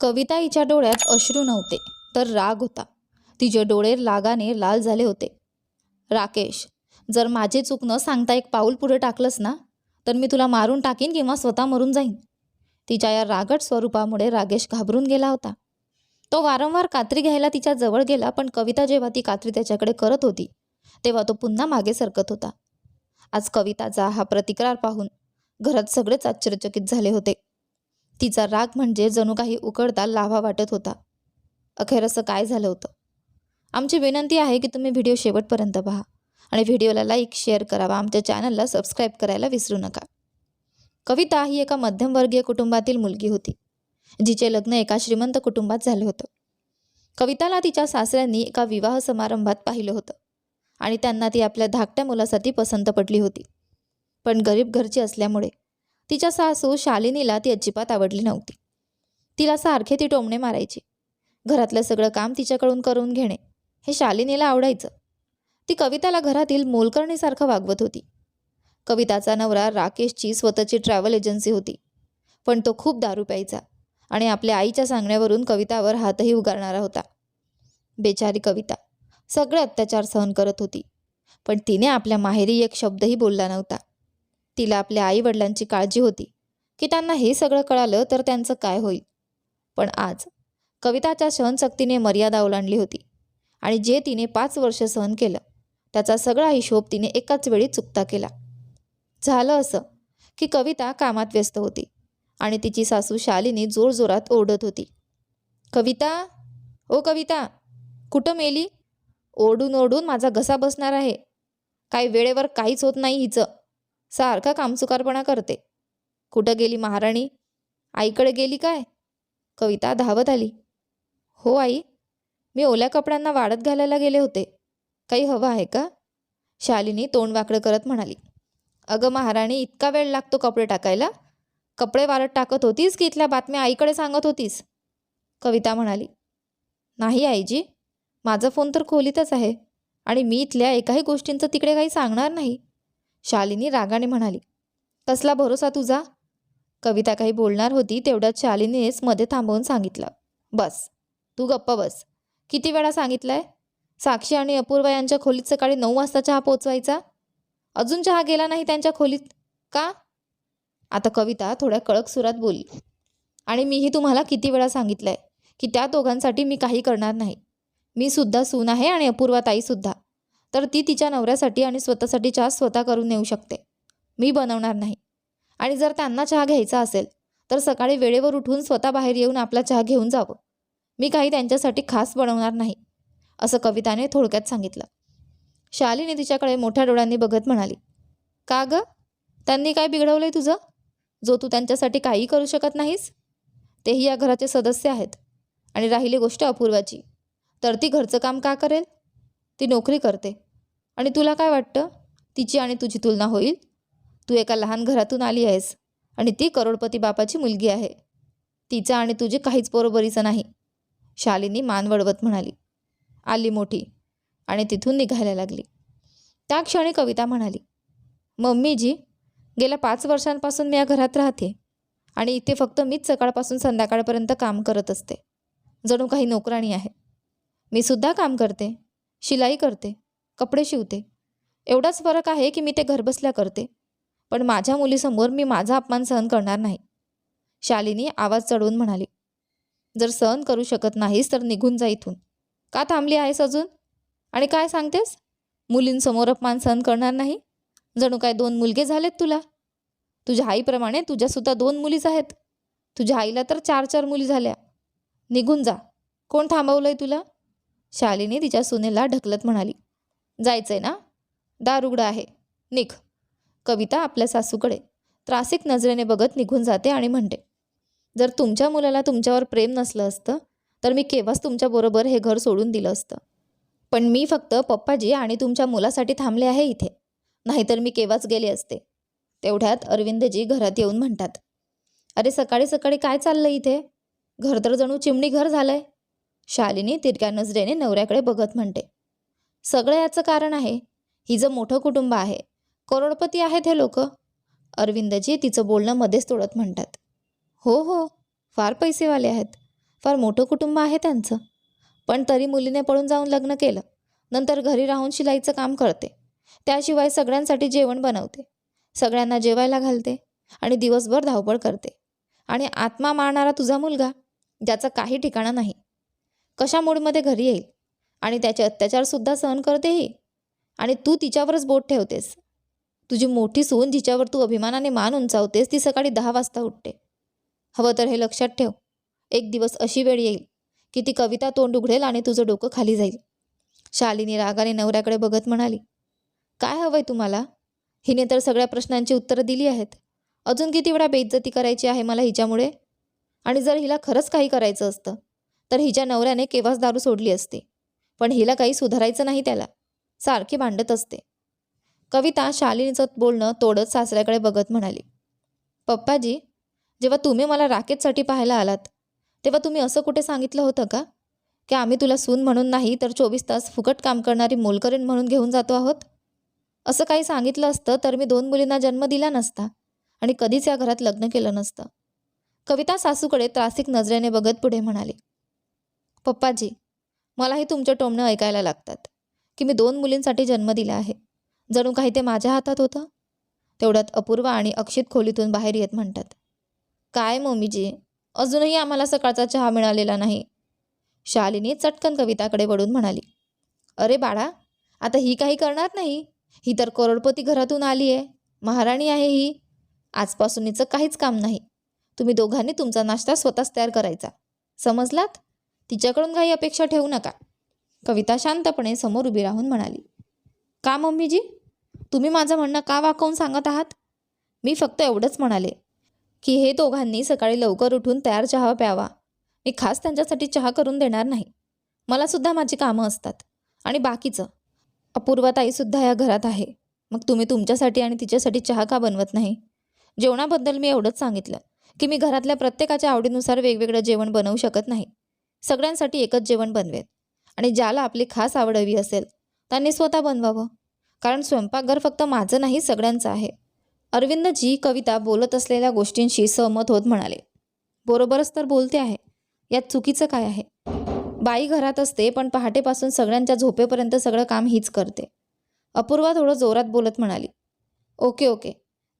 कविता हिच्या डोळ्यात अश्रू नव्हते तर राग होता. तिचे डोळे रागाने लाल झाले होते. राकेश जर माझे चूक न सांगता एक पाऊल पुढे टाकलंस ना तर मी तुला मारून टाकीन किंवा स्वतः मरून जाईन. तिच्या या रागट स्वरूपामुळे राकेश घाबरून गेला होता. तो वारंवार कात्री घ्यायला तिच्या जवळ गेला पण कविता जेव्हा ती कात्री त्याच्याकडे करत होती तेव्हा तो पुन्हा मागे सरकत होता. आज कविताचा हा प्रतिकार पाहून घरात सगळेच आश्चर्यचकित झाले होते. तिचा राग म्हणजे जणू काही उकडता लाभा वाटत होता. अखेर असं काय झालं होतं? आमची विनंती आहे की तुम्ही व्हिडिओ शेवटपर्यंत पहा आणि व्हिडिओला लाईक शेअर करावा. आमच्या चॅनलला सबस्क्राईब करायला विसरू नका. कविता ही एका मध्यमवर्गीय कुटुंबातील मुलगी होती जिचे लग्न एका श्रीमंत कुटुंबात झालं होतं. कविताला तिच्या सासऱ्यांनी एका विवाह समारंभात पाहिलं होतं आणि त्यांना ती आपल्या धाकट्या मुलासाठी पसंत पडली होती. पण गरीब घरची असल्यामुळे तिच्या सासू शालिनीला ती अजिबात आवडली नव्हती. तिला सारखे ती टोमणे मारायची. घरातलं सगळं काम तिच्याकडून करून घेणे हे शालिनीला आवडायचं. ती कविताला घरातील मोलकर्णीसारखं वागवत होती. कविताचा नवरा राकेशची स्वतःची ट्रॅव्हल एजन्सी होती. पण तो खूप दारू प्यायचा आणि आपल्या आईच्या सांगण्यावरून कवितावर हातही उगारणारा होता. बेचारी कविता सगळे अत्याचार सहन करत होती. पण तिने आपल्या माहेरी एक शब्दही बोलला नव्हता. तिला आपल्या आईवडिलांची काळजी होती. की त्यांना हे सगळं कळालं तर त्यांचं काय होईल? पण आज कविताच्या सहनशक्तीने मर्यादा ओलांडली होती आणि जे तिने पाच वर्ष सहन केलं त्याचा सगळा हिशोब तिने एकाच वेळी चुकता केला. झालं असं की कविता कामात व्यस्त होती आणि तिची सासू शालिनी जोरजोरात ओरडत होती. कविता ओ कविता कुठं मेली? ओरडून ओरडून माझा घसा बसणार आहे. काही वेळेवर काहीच होत नाही हिचं. सारखा कामचुकारपणा करते. कुठं गेली महाराणी? आईकडे गेली काय? कविता धावत आली. हो आई मी ओल्या कपड्यांना वाढत घालायला गेले होते. काही हवं आहे का? शालिनी तोंड वाकडं करत म्हणाली. अगं महाराणी इतका वेळ लागतो कपडे टाकायला? कपडे वाळत टाकत होतीस की इथल्या बातम्या आईकडे सांगत होतीस? कविता म्हणाली. नाही आईजी माझा फोन तर खोलीतच आहे आणि मी इथल्या एकाही गोष्टींचं तिकडे काही सांगणार नाही. शालिनी रागाने म्हणाली कसला भरोसा तुझा? कविता काही बोलणार होती तेवढ्यात शालिनीनेच मध्ये थांबवून सांगितलं बस तू गप्प बस. किती वेळा सांगितलंय? साक्षी आणि अपूर्वा यांच्या खोलीत सकाळी नऊ वाजता चहा पोचवायचा? अजून चहा गेला नाही त्यांच्या खोलीत? का? आता कविता थोड्या कळक सुरात बोलली आणि मीही तुम्हाला किती वेळा सांगितलंय की त्या दोघांसाठी मी काही करणार नाही. मी सुद्धा सून आहे आणि अपूर्वा ताईसुद्धा तर ती तिच्या नवऱ्यासाठी आणि स्वतःसाठी चहा स्वतः करून नेऊ शकते. मी बनवणार नाही. आणि जर त्यांना चहा घ्यायचा असेल तर सकाळी वेळेवर उठून स्वतः बाहेर येऊन आपला चहा घेऊन जावं. मी काही त्यांच्यासाठी खास बनवणार नाही असं कविताने थोडक्यात सांगितलं. शालिनी तिच्याकडे मोठ्या डोळ्यांनी बघत म्हणाली का गं? त्यांनी काय बिघडवलंय तुझं? जो तू त्यांच्यासाठी काही करू शकत नाहीस? तेही या घराचे सदस्य आहेत आणि राहिली गोष्ट अपूर्वाची. तर ती घरचं काम का करेल? ती नोकरी करते. आणि तुला काय वाटतं? तिची आणि तुझी तुलना होईल. तू एका लहान घरातून आली आहेस आणि ती करोडपती बापाची मुलगी आहे. तिचं आणि तुझी काहीच बरोबरीचं नाही. शालिनी मान वळवत म्हणाली. आली मोठी आणि तिथून निघायला लागली. त्या क्षणी कविता म्हणाली मम्मीजी गेल्या पाच वर्षांपासून मी या घरात राहते आणि इथे फक्त मीच सकाळपासून संध्याकाळपर्यंत काम करत असते. जणू काही नोकराणी आहे. मी सुद्धा काम करते शिलाई करते कपडे शिवते. एवढाच फरक आहे की मी ते घरबसल्या करते. पण माझ्या मुलीसमोर मी माझा अपमान सहन करणार नाही. शालिनी आवाज चढवून म्हणाली जर सहन करू शकत नाहीस तर निघून जा इथून. का थांबली आहेस अजून? आणि काय सांगतेस? मुलींसमोर अपमान सहन करणार नाही? जणू काय दोन मुलगे झालेत तुला? तुझ्या आईप्रमाणे तुझ्यासुद्धा दोन मुलीच आहेत. तुझ्या आईला तर चार चार मुली झाल्या. निघून जा. कोण थांबवलंय तुला? शालिनी तिच्या सुनेला ढकलत म्हणाली जायचंय ना? दार उघडं आहे. निघ. कविता आपल्या सासूकडे. त्रासिक नजरेने बघत निघून जाते आणि म्हणते जर तुमच्या मुलाला तुमच्यावर प्रेम नसलं असतं तर मी केव्हाच तुमच्याबरोबर हे घर सोडून दिलं असतं. पण मी फक्त पप्पाजी आणि तुमच्या मुलासाठी थांबले आहे इथे. नाहीतर मी केव्हाच गेले असते. तेवढ्यात अरविंदजी घरात येऊन म्हणतात अरे सकाळी सकाळी काय चाललं इथे? घर तर जणू चिमणी घर झालंय. शालिनी तिरक्या नजरेने नवऱ्याकडे बघत म्हणते सगळं याचं कारण आहे. हिचं मोठं कुटुंब आहे करोडपती आहेत हे लोक. अरविंदजी तिचं बोलणं मध्येच तोडत म्हणतात. हो हो फार पैसेवाले आहेत. फार मोठं कुटुंब आहे त्यांचं. पण तरी मुलीने पळून जाऊन लग्न केलं. नंतर घरी राहून शिलाईचं काम करते. त्याशिवाय सगळ्यांसाठी जेवण बनवते. सगळ्यांना जेवायला घालते आणि दिवसभर धावपळ करते. आणि आत्मा मारणारा तुझा मुलगा ज्याचं काही ठिकाणा नाही. कशा मूडमध्ये घरी येईल? आणि त्याचे अत्याचारसुद्धा सहन करतेही. आणि तू तिच्यावरच बोट ठेवतेस. तुझी मोठी सून जिच्यावर तू अभिमानाने मान उंचावतेस ती सकाळी दहा वाजता उठते. हवं तर हे लक्षात ठेव. एक दिवस अशी वेळ येईल की ती कविता तोंड उघडेल आणि तुझं डोकं खाली जाईल. शालिनी रागाने नवऱ्याकडे बघत म्हणाली काय हवंय तुम्हाला? हिने तर सगळ्या प्रश्नांची उत्तरं दिली आहेत. अजून किती वेळा बेइज्जती करायची आहे मला हिच्यामुळे? आणि जर हिला खरंच काही करायचं असतं तर हिच्या नवऱ्याने केव्हाच दारू सोडली असती? पण हिला काही सुधारायचं नाही त्याला. सारखी भांडत असते. कविता शालिनीचं बोलणं तोडत सासऱ्याकडे बघत म्हणाली पप्पाजी जेव्हा तुम्ही मला राकेटसाठी पाहायला आलात तेव्हा तुम्ही असं कुठे सांगितलं होतं का? की आम्ही तुला सून म्हणून नाही तर चोवीस तास फुकट काम करणारी मोलकरीण म्हणून घेऊन जातो आहोत? असं काही सांगितलं असतं तर मी दोन मुलींना जन्म दिला नसता आणि कधीच या घरात लग्न केलं नसतं. कविता सासूकडे त्रासिक नजरेने बघत पुढे म्हणाली पप्पाजी मलाही तुमच्या टोमणं ऐकायला लागतात की मी दोन मुलींसाठी जन्म दिला आहे. जणू काही ते माझ्या हातात होतं? तेवढ्यात अपूर्वा आणि अक्षित खोलीतून बाहेर येत म्हणतात. काय मम्मीजी अजूनही आम्हाला सकाळचा चहा मिळालेला नाही. शालिनी चटकन कविताकडे वळून म्हणाली. अरे बाळा आता ही काही करणार नाही. ही तर करोडपती घरातून आली आहे. महाराणी आहे ही. आजपासून हिचं काहीच काम नाही. तुम्ही दोघांनी तुमचा नाश्ता स्वतःच तयार करायचा. समजलात? तिच्याकडून काही अपेक्षा ठेवू नका. कविता शांतपणे समोर उभी राहून म्हणाली का मम्मीजी? तुम्ही माझं म्हणणं का वाकवून सांगत आहात? मी फक्त एवढंच म्हणाले की हे दोघांनी सकाळी लवकर उठून तयार चहा प्यावा. मी खास त्यांच्यासाठी चहा करून देणार नाही. मलासुद्धा माझी कामं असतात. आणि बाकीचं? अपूर्वताईसुद्धा या घरात आहे. मग तुम्ही तुमच्यासाठी आणि तिच्यासाठी चहा का बनवत नाही? जेवणाबद्दल मी एवढंच सांगितलं की मी घरातल्या प्रत्येकाच्या आवडीनुसार वेगवेगळं जेवण बनवू शकत नाही. सगळ्यांसाठी एकच जेवण बनवेन. आणि ज्याला आपली खास आवड हवी असेल त्यांनी स्वतः बनवावं. कारण स्वयंपाकघर फक्त माझं नाही सगळ्यांचं आहे. अरविंदजी कविता बोलत असलेल्या गोष्टींशी सहमत होत म्हणाले बरोबरच तर बोलते आहे. यात चुकीचं काय आहे? बाई घरात असते पण पहाटेपासून सगळ्यांच्या झोपेपर्यंत सगळं काम हीच करते. अपूर्वा थोडं जोरात बोलत म्हणाली ओके ओके.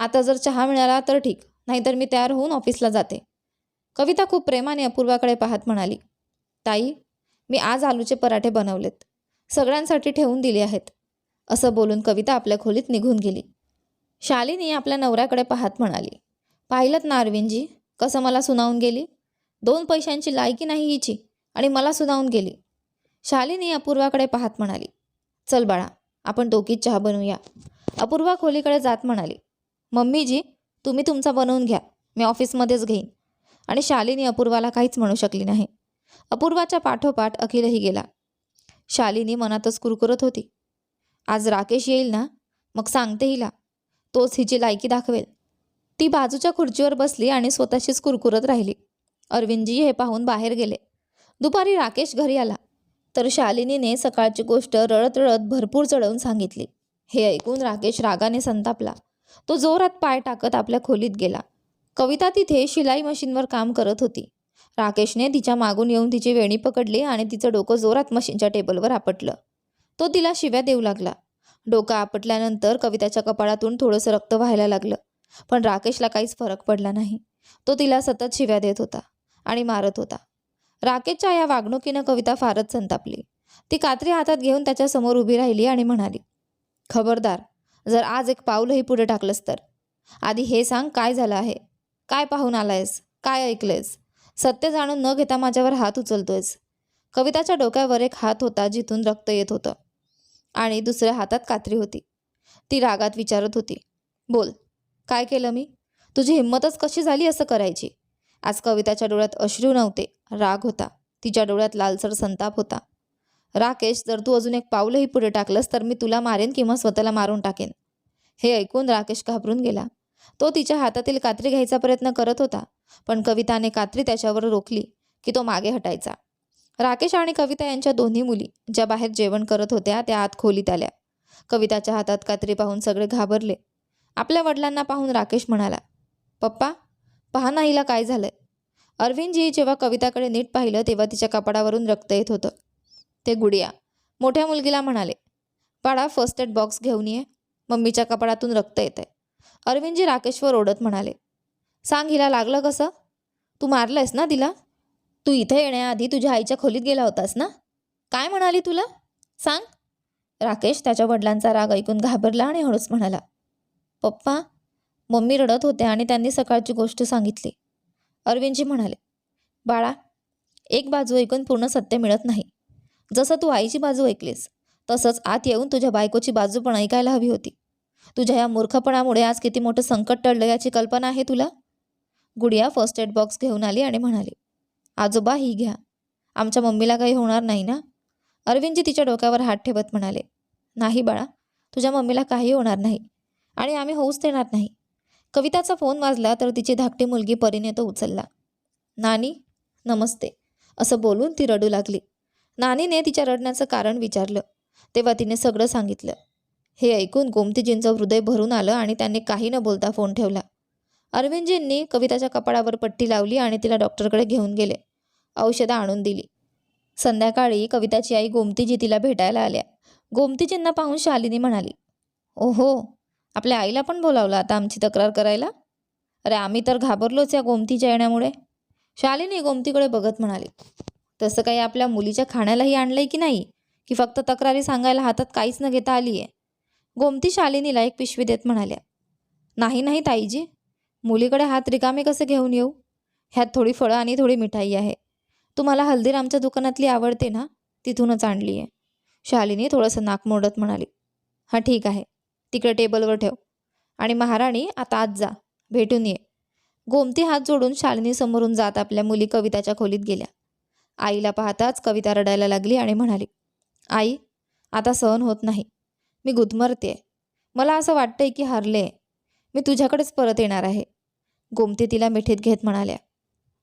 आता जर चहा मिळाला तर ठीक. नाहीतर मी तयार होऊन ऑफिसला जाते. कविता खूप प्रेमाने अपूर्वाकडे पाहत म्हणाली ताई मी आज आलूचे पराठे बनवलेत. सगळ्यांसाठी ठेवून दिले आहेत. असं बोलून कविता आपल्या खोलीत निघून गेली. शालिनी आपल्या नवऱ्याकडे पाहत म्हणाली पाहिलं ना अरविंदजी कसं मला सुनावून गेली? दोन पैशांची लायकी नाही हिची आणि मला सुनावून गेली. शालिनी अपूर्वाकडे पाहत म्हणाली चल बाळा आपण दोघीच चहा बनवूया. अपूर्वा खोलीकडे जात म्हणाली मम्मीजी तुम्ही तुमचा बनवून घ्या मी ऑफिसमध्येच घेईन. आणि शालिनी अपूर्वाला काहीच म्हणू शकली नाही. अपूर्वाच्या पाठोपाठ अखिलही गेला. शालिनी मनातच कुरकुरत होती. आज राकेश येईल ना? मग सांगते हिला. तोच हिची लायकी दाखवेल. ती बाजूच्या खुर्चीवर बसली आणि स्वतःशीच कुरकुरत राहिली. अरविंदजी हे पाहून बाहेर गेले. दुपारी राकेश घरी आला. तर शालिनीने सकाळची गोष्ट रडत रडत भरपूर चढवून सांगितली. हे ऐकून राकेश रागाने संतापला. तो जोरात पाय टाकत आपल्या खोलीत गेला. कविता तिथे शिलाई मशीनवर काम करत होती. राकेशने तिच्या मागून येऊन तिची वेणी पकडली आणि तिचं डोकं जोरात मशीनच्या टेबलवर आपटलं. तो तिला शिव्या देऊ लागला. डोकं आपटल्यानंतर कविताच्या कपाळातून थोडंसं रक्त व्हायला लागलं. पण राकेशला काहीच फरक पडला नाही. तो तिला सतत शिव्या देत होता आणि मारत होता. राकेशच्या या वागणुकीनं कविता फारच संतापली. ती कात्री हातात घेऊन त्याच्यासमोर उभी राहिली आणि म्हणाली खबरदार जर आज एक पाऊलही पुढे टाकलंस तर. आधी हे सांग काय झालं आहे? काय पाहून आलायस? काय ऐकलंयस? सत्य जाणून न घेता माझ्यावर हात उचलतोयस. कविताच्या डोक्यावर एक हात होता जिथून रक्त येत होतं. आणि दुसऱ्या हातात कात्री होती. ती रागात विचारत होती. बोल काय केलं मी? तुझी हिंमतच कशी झाली असं करायची? आज कविताच्या डोळ्यात अश्रू नव्हते. राग होता. तिच्या डोळ्यात लालसर संताप होता. राकेश जर तू अजून एक पाऊलही पुढे टाकलंस तर मी तुला मारेन किंवा स्वतःला मारून टाकेन. हे ऐकून राकेश घाबरून गेला. तो तिच्या हातातील कात्री घ्यायचा प्रयत्न करत होता पण कविताने कात्री त्याच्यावर रोखली की तो मागे हटायचा. राकेश आणि कविता यांच्या दोन्ही मुली ज्या बाहेर जेवण करत होत्या त्या आत खोलीत आल्या. कविताच्या हातात कात्री पाहून सगळे घाबरले. आपल्या वडिलांना पाहून राकेश म्हणाला पप्पा पहा ना हिला काय झालंय. अरविंदजी जेव्हा कविताकडे नीट पाहिलं तेव्हा तिच्या कपाडावरून रक्त येत होतं. ते गुडिया मोठ्या मुलगीला म्हणाले बाळा फर्स्ट एड बॉक्स घेऊन ये. मम्मीच्या कपाडातून रक्त येत आहे अरविंदजी राकेशवर ओढत म्हणाले सांग हिला लागलं कसं? तू मारलंयस ना तिला? तू इथं येण्याआधी तुझ्या आईच्या खोलीत गेला होतास ना? काय म्हणाली तुला? सांग. राकेश त्याच्या वडिलांचा राग ऐकून घाबरला आणि हळूच म्हणाला पप्पा मम्मी रडत होत्या आणि त्यांनी सकाळची गोष्ट सांगितली. अरविंदजी म्हणाले बाळा एक बाजू ऐकून पूर्ण सत्य मिळत नाही. जसं तू आईची बाजू ऐकलीस तसंच आत येऊन तुझ्या बायकोची बाजू पण ऐकायला हवी होती. तुझ्या या मूर्खपणामुळे आज किती मोठं संकट टळलं याची कल्पना आहे तुला? गुडिया फर्स्ट एड बॉक्स घेऊन आली आणि म्हणाली आजोबा ही घ्या. आमच्या मम्मीला काही होणार नाही ना? अरविंदजी तिच्या डोक्यावर हात ठेवत म्हणाले नाही बाळा तुझ्या मम्मीला काही होणार नाही आणि आम्ही होऊच देणार नाही. कविताचा फोन वाजला तर तिची धाकटी मुलगी परीने तो उचलला. नानी नमस्ते. असं बोलून ती रडू लागली. नानीने तिच्या रडण्याचं कारण विचारलं. तेव्हा तिने सगळं सांगितलं. हे ऐकून गोमतीजींचं हृदय भरून आलं आणि त्यांनी काही न बोलता फोन ठेवला. अरविंदजींनी कविताच्या कपाळावर पट्टी लावली आणि तिला डॉक्टरकडे घेऊन गेले. औषधं आणून दिली. संध्याकाळी कविताची आई गोमतीजी तिला भेटायला आल्या. गोमतीजींना पाहून शालिनी म्हणाली ओहो आपल्या आईला पण बोलावलं आता आमची तक्रार करायला? अरे आम्ही तर घाबरलोच या गोमतीच्या येण्यामुळे. शालिनी गोमतीकडे बघत म्हणाली तसं काही आपल्या मुलीच्या खाण्यालाही आणलंय की नाही? की फक्त तक्रारी सांगायला हातात काहीच न घेता आली आहे गोमती शालिनीला एक पिशवी देत म्हणाल्या नाही नाही ताईजी. मुलीकडे हात रिकामे कसे घेऊन येऊ? ह्यात थोडी फळं आणि थोडी मिठाई आहे. तुम्हाला हल्दीरामच्या दुकानातली आवडते ना तिथूनच आणली आहे. शालिनी थोडंसं नाक मोडत म्हणाली हां ठीक आहे. तिकडे टेबलवर ठेव. आणि महाराणी आता आज जा. भेटून ये. गोमती हात जोडून शालिनी समोरून जात आपल्या मुली कविताच्या खोलीत गेल्या. आईला पाहताच कविता रडायला लागली आणि म्हणाली आई आता सहन होत नाही. मी गुदमरते. मला असं वाटतंय की हारले. मी तुझ्याकडेच परत येणार आहे. गोमती तिला मिठीत घेत म्हणाल्या.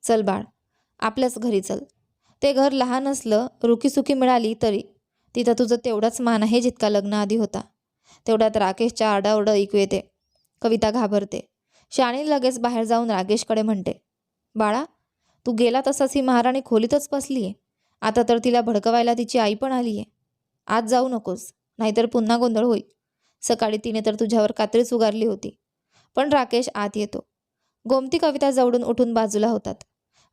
चल बाळ आपल्याच घरी चल. ते घर लहान असलं रुकीसुकी मिळाली तरी. तिथं तुझं तेवढाच मान आहे जितका लग्न आधी होता. तेवढ्यात राकेशच्या आरडाओरडा ऐकू येते. कविता घाबरते. शाणी लगेच बाहेर जाऊन राकेशकडे म्हणते. बाळा तू गेला तसाच ही महाराणी खोलीतच बसली आहे आता तर तिला भडकवायला तिची आई पण आली आहे आज जाऊ नकोस. नाहीतर पुन्हा गोंधळ होईल. सकाळी तिने तर तुझ्यावर कात्रीच उगारली होती. पण राकेश आत येतो. गोमती कविता जवळून उठून बाजूला होतात.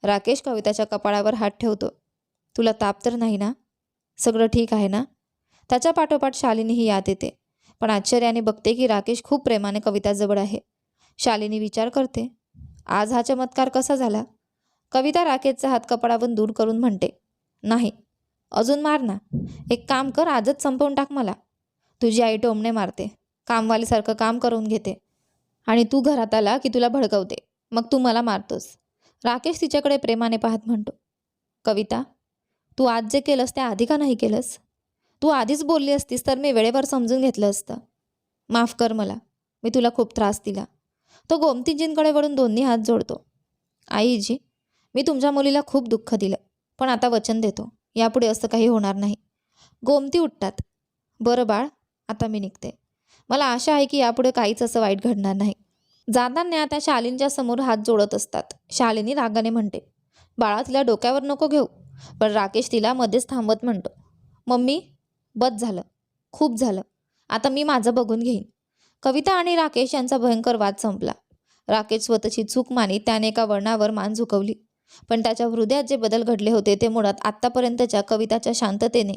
राकेश कविताच्या कपाळावर हात ठेवतो. तुला ताप तर नाही ना? सगळं ठीक आहे ना? त्याच्या पाठोपाठ शालिनीही याद येते. पण आश्चर्याने बघते की राकेश खूप प्रेमाने कविताजवळ आहे. शालिनी विचार करते. आज हा चमत्कार कसा झाला? कविता राकेशचा हात कपाळावरून दूर करून म्हणते. नाही अजून मार ना. एक काम कर आजच संपवून टाक मला. तुझी आई टोमणे मारते. कामवालीसारखं काम करून घेते. आणि तू घरात आला की तुला भडकवते. मग तू मला मारतोस. राकेश तिच्याकडे प्रेमाने पाहत म्हणतो. कविता तू आज जे केलंस ते आधी का नाही केलंस? तू आधीच बोलली असतीस तर मी वेळेवर समजून घेतलं असतं. माफ कर मला. मी तुला खूप त्रास दिला. तो गोमतीजींकडे वळून दोन्ही हात जोडतो. आईजी मी तुमच्या मुलीला खूप दुःख दिलं पण आता वचन देतो. यापुढे असं काही होणार नाही. गोमती उठतात. बरं बाळ आता मी निघते. मला आशा आहे की यापुढे काहीच असं वाईट घडणार नाही. जाताना त्या शालींच्या समोर हात जोडत असतात. शालिनी रागाने म्हणते बाळा तिला डोक्यावर नको घेऊ. पण राकेश तिला मध्येच थांबत म्हणतो मम्मी बस झालं. खूप झालं. आता मी माझं बघून घेईन. कविता आणि राकेश यांचा भयंकर वाद संपला. राकेश स्वतःची चूक मानी त्याने एका वळणावर मान झुकवली. पण त्याच्या हृदयात जे बदल घडले होते ते मुळात आत्तापर्यंतच्या कविताच्या शांततेने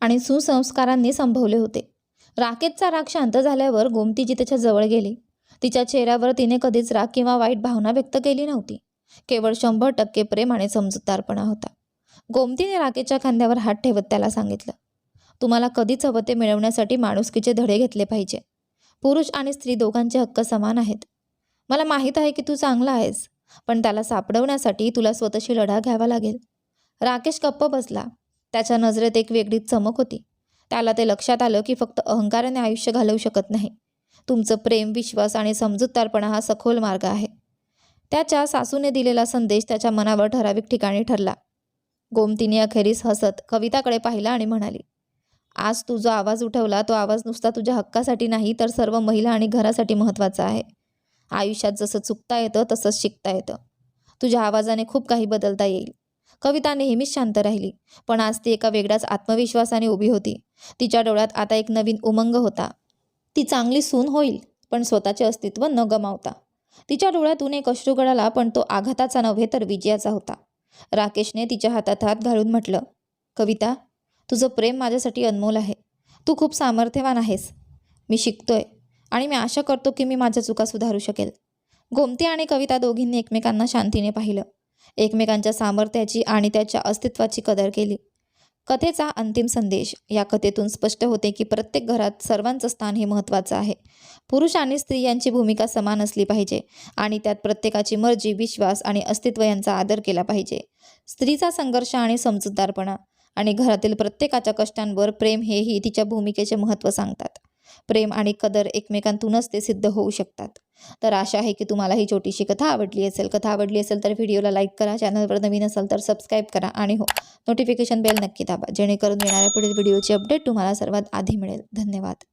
आणि सुसंस्कारांनी संभवले होते. राकेशचा राग शांत झाल्यावर गोमतीजी त्याच्याजवळ गेली. तिच्या चेहऱ्यावर तिने कधीच राग किंवा वाईट भावना व्यक्त केली नव्हती. केवळ शंभर टक्के प्रेम आणि समजूतदारपणा होता. गोमतीने राकेशच्या खांद्यावर हात ठेवत त्याला सांगितलं तुम्हाला कधीच हवं ते मिळवण्यासाठी माणुसकीचे धडे घेतले पाहिजे. पुरुष आणि स्त्री दोघांचे हक्क समान आहेत. मला माहीत आहे की तू चांगला आहेस पण त्याला सापडवण्यासाठी तुला स्वतःशी लढा घ्यावा लागेल. राकेश गप्प बसला. त्याच्या नजरेत एक वेगळीच चमक होती. त्याला ते लक्षात आलं की फक्त अहंकाराने आयुष्य घालवू शकत नाही. तुमचं प्रेम विश्वास आणि समजूतदारपणा हा सखोल मार्ग आहे. त्याच्या सासूने दिलेला संदेश त्याच्या मनावर ठराविक ठिकाणी ठरला. गोमतीने अखेरीस हसत कविताकडे पाहिला आणि म्हणाली आज तू जो आवाज उठवला तो आवाज नुसता तुझ्या हक्कासाठी नाही तर सर्व महिला आणि घरासाठी महत्त्वाचा आहे. आयुष्यात जसं चुकता येतं तसंच शिकता येतं. तुझ्या आवाजाने खूप काही बदलता येईल. कविता नेहमीच शांत राहिली पण आज ती एका वेगळ्याच आत्मविश्वासाने उभी होती. तिच्या डोळ्यात आता एक नवीन उमंग होता. ती चांगली सून होईल पण स्वतःचे अस्तित्व न गमावता. तिच्या डोळ्यातून एक अश्रू गळाला पण तो आघाताचा नव्हे तर विजयाचा होता. राकेशने तिच्या हातात हात घालून म्हटलं कविता तुझं प्रेम माझ्यासाठी अनमोल आहे. तू खूप सामर्थ्यवान आहेस. मी शिकतोय. आणि मी आशा करतो की मी माझ्या चुका सुधारू शकेल. गोमती आणि कविता दोघींनी एकमेकांना शांतीने पाहिलं. एकमेकांच्या सामर्थ्याची आणि त्याच्या अस्तित्वाची कदर केली. कथेचा अंतिम संदेश या कथेतून स्पष्ट होते की प्रत्येक घरात सर्वांचं स्थान हे महत्त्वाचं आहे. पुरुष आणि स्त्री यांची भूमिका समान असली पाहिजे आणि त्यात प्रत्येकाची मर्जी विश्वास आणि अस्तित्व यांचा आदर केला पाहिजे. स्त्रीचा संघर्ष आणि समजूतदारपणा आणि घरातील प्रत्येकाच्या कष्टांवर प्रेम हेही तिच्या भूमिकेचे महत्त्व सांगतात. प्रेम आणि कदर एकमेकांतूनच ते सिद्ध होऊ शकतात. तर आशा आहे की तुम्हाला ही छोटीशी कथा आवडली असेल. कथा आवडली असेल तर व्हिडिओला लाईक करा चॅनलवर नवीन असाल तर सबस्क्राईब करा आणि हो नोटिफिकेशन बेल नक्की दाबा जेणेकरून येणाऱ्या पुढील व्हिडिओची अपडेट तुम्हाला सर्वात आधी मिळेल. धन्यवाद.